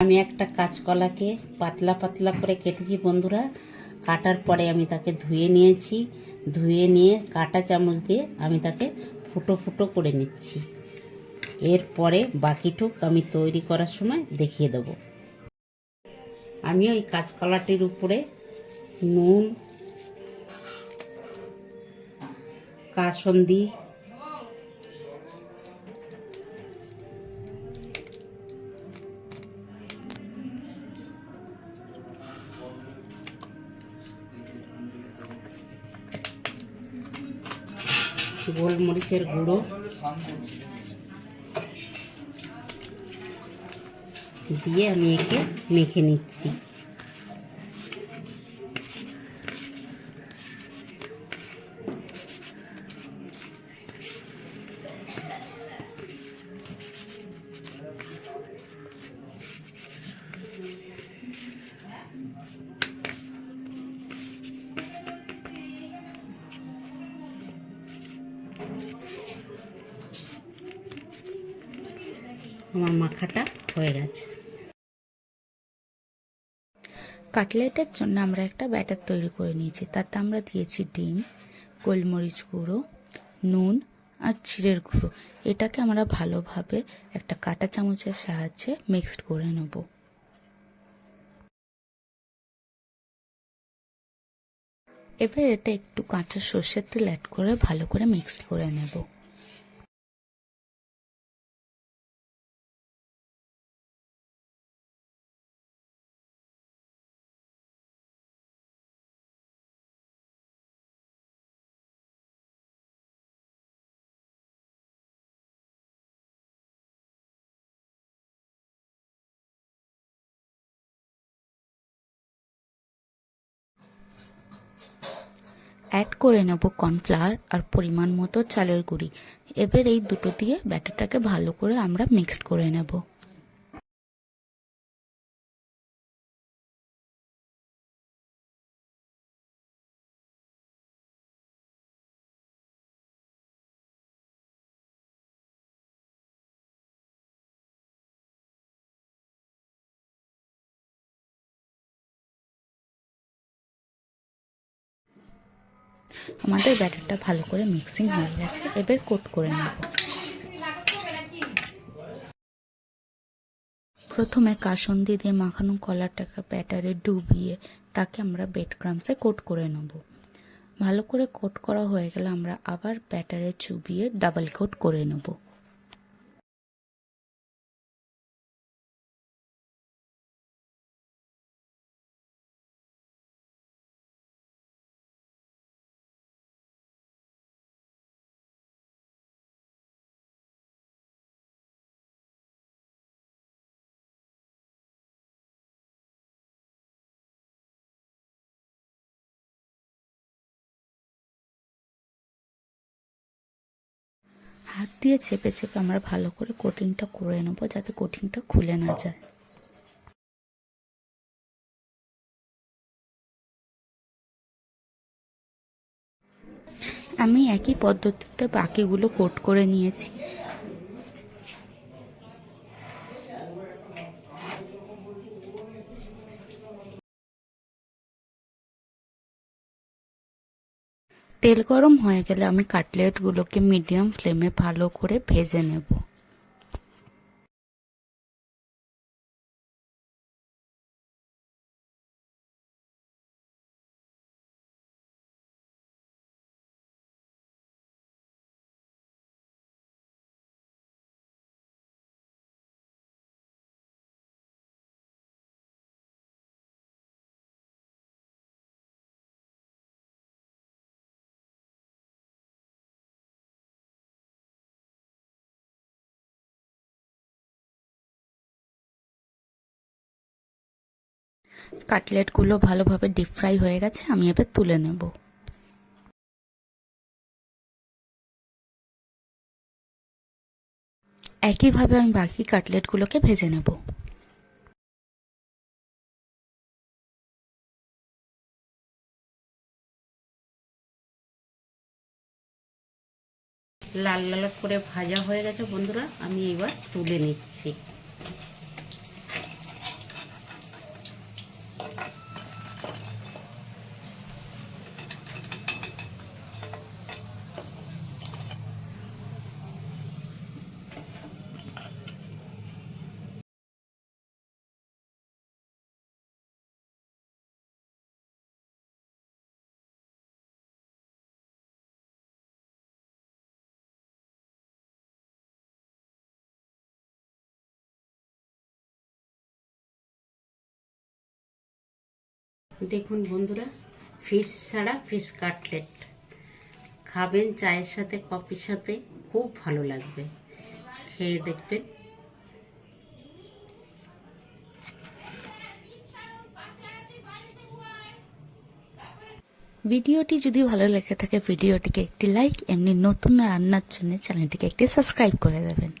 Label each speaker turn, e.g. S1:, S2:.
S1: আমি একটা কাঁচকলাকে পাতলা পাতলা করে কেটেছি বন্ধুরা। কাটার পরে আমি তাকে ধুয়ে নিয়েছি। ধুয়ে নিয়ে কাটা চামচ দিয়ে আমি তাকে ফুটো ফুটো করে নিচ্ছি। এরপরে বাকিটুক আমি তৈরি করার সময় দেখিয়ে দেব। আমি ওই কাঁচকলাটির উপরে নুন, কাসন্দি গোলমরিচের গুঁড়ো। দিয়ে আমি একে মেখে নিচ্ছি। আমার মাখাটা হয়ে গেছে।
S2: কাটলেটের জন্য আমরা একটা ব্যাটার তৈরি করে নিয়েছি। তাতে আমরা দিয়েছি ডিম, গোলমরিচ গুঁড়ো, নুন আর চিড়ের গুঁড়ো। এটাকে আমরা ভালোভাবে একটা কাঁটা চামচের সাহায্যে মিক্সড করে নেব। এবার এতে একটু কাঁচা সর্ষের তেল অ্যাড করে ভালো করে মিক্সড করে নেব। অ্যাড করে নেব কর্নফ্লাওয়ার আর পরিমাণ মতো চালের গুঁড়ি। এবার এই দুটো দিয়ে ব্যাটারটাকে ভালো করে আমরা মিক্সড করে নেব। আমাদের ব্যাটারটা ভালো করে মিক্সিং হয়ে গেছে, এবার কোট করে নেব। প্রথমে কাসন্দি দিয়ে মাখানো কলাটাকে ব্যাটারে ডুবিয়ে তাকে আমরা বেড ক্রামসে কোট করে নেব। ভালো করে কোট করা হয়ে গেলে আমরা আবার ব্যাটারে চুবিয়ে ডাবল কোট করে নেব। হাত দিয়ে চেপে চেপে আমরা ভালো করে কোটিংটা করে নেব যাতে কোটিংটা খুলে না যায়। আমি একই পদ্ধতিতে বাকিগুলো কোট করে নিয়েছি। তেল গরম হয়ে গেলে আমি কাটলেটগুলোকে মিডিয়াম ফ্লেমে ভালো করে ভেজে নেব। কাটলেটগুলো ভালোভাবে ডিপ ফ্রাই হয়ে গেছে, আমি এবার তুলে নেব। একইভাবে আমি বাকি কাটলেটগুলোকে ভেজে নেব।
S1: লাল লাল করে ভাজা হয়ে গেছে বন্ধুরা, আমি এবার তুলে নিচ্ছি। দেখুন বন্ধুরা ফিশ ছাড়া ফিশ কাটলেট খাবেন চায়ের সাথে কফির সাথে, খুব ভালো লাগবে। খেয়ে দেখবেন।
S2: ভিডিওটি যদি ভালো লেগে থাকে, ভিডিওটিকে একটি লাইক এমনি নতুন রান্নার জন্য চ্যানেলটিকে একটি সাবস্ক্রাইব করে দেবেন।